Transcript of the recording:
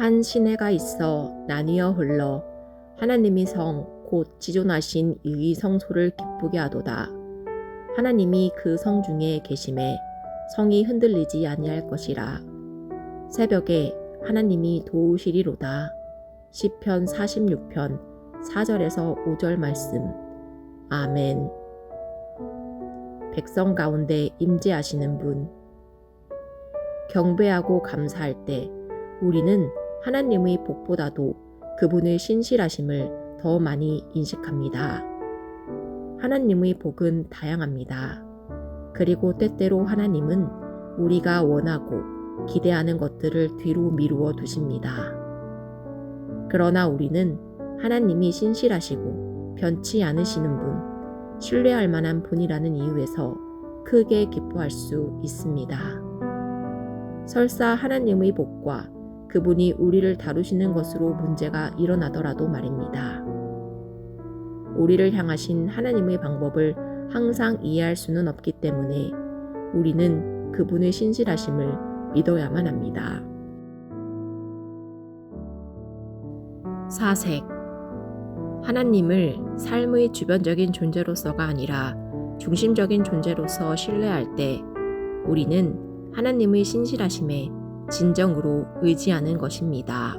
한 시내가 있어 나뉘어 흘러 하나님이 성 곧 지존하신 이의 성소를 기쁘게 하도다. 하나님이 그 성 중에 계심에 성이 흔들리지 아니할 것이라. 새벽에 하나님이 도우시리로다. 시편 46편 4절에서 5절 말씀. 아멘. 백성 가운데 임재하시는 분. 경배하고 감사할 때 우리는 하나님의 복보다도 그분의 신실하심을 더 많이 인식합니다. 하나님의 복은 다양합니다. 그리고 때때로 하나님은 우리가 원하고 기대하는 것들을 뒤로 미루어 두십니다. 그러나 우리는 하나님이 신실하시고 변치 않으시는 분, 신뢰할 만한 분이라는 이유에서 크게 기뻐할 수 있습니다. 설사 하나님의 복과 그분이 우리를 다루시는 것으로 문제가 일어나더라도 말입니다. 우리를 향하신 하나님의 방법을 항상 이해할 수는 없기 때문에 우리는 그분의 신실하심을 믿어야만 합니다. 사색 하나님을 삶의 주변적인 존재로서가 아니라 중심적인 존재로서 신뢰할 때 우리는 하나님의 신실하심에 진정으로 의지하는 것입니다.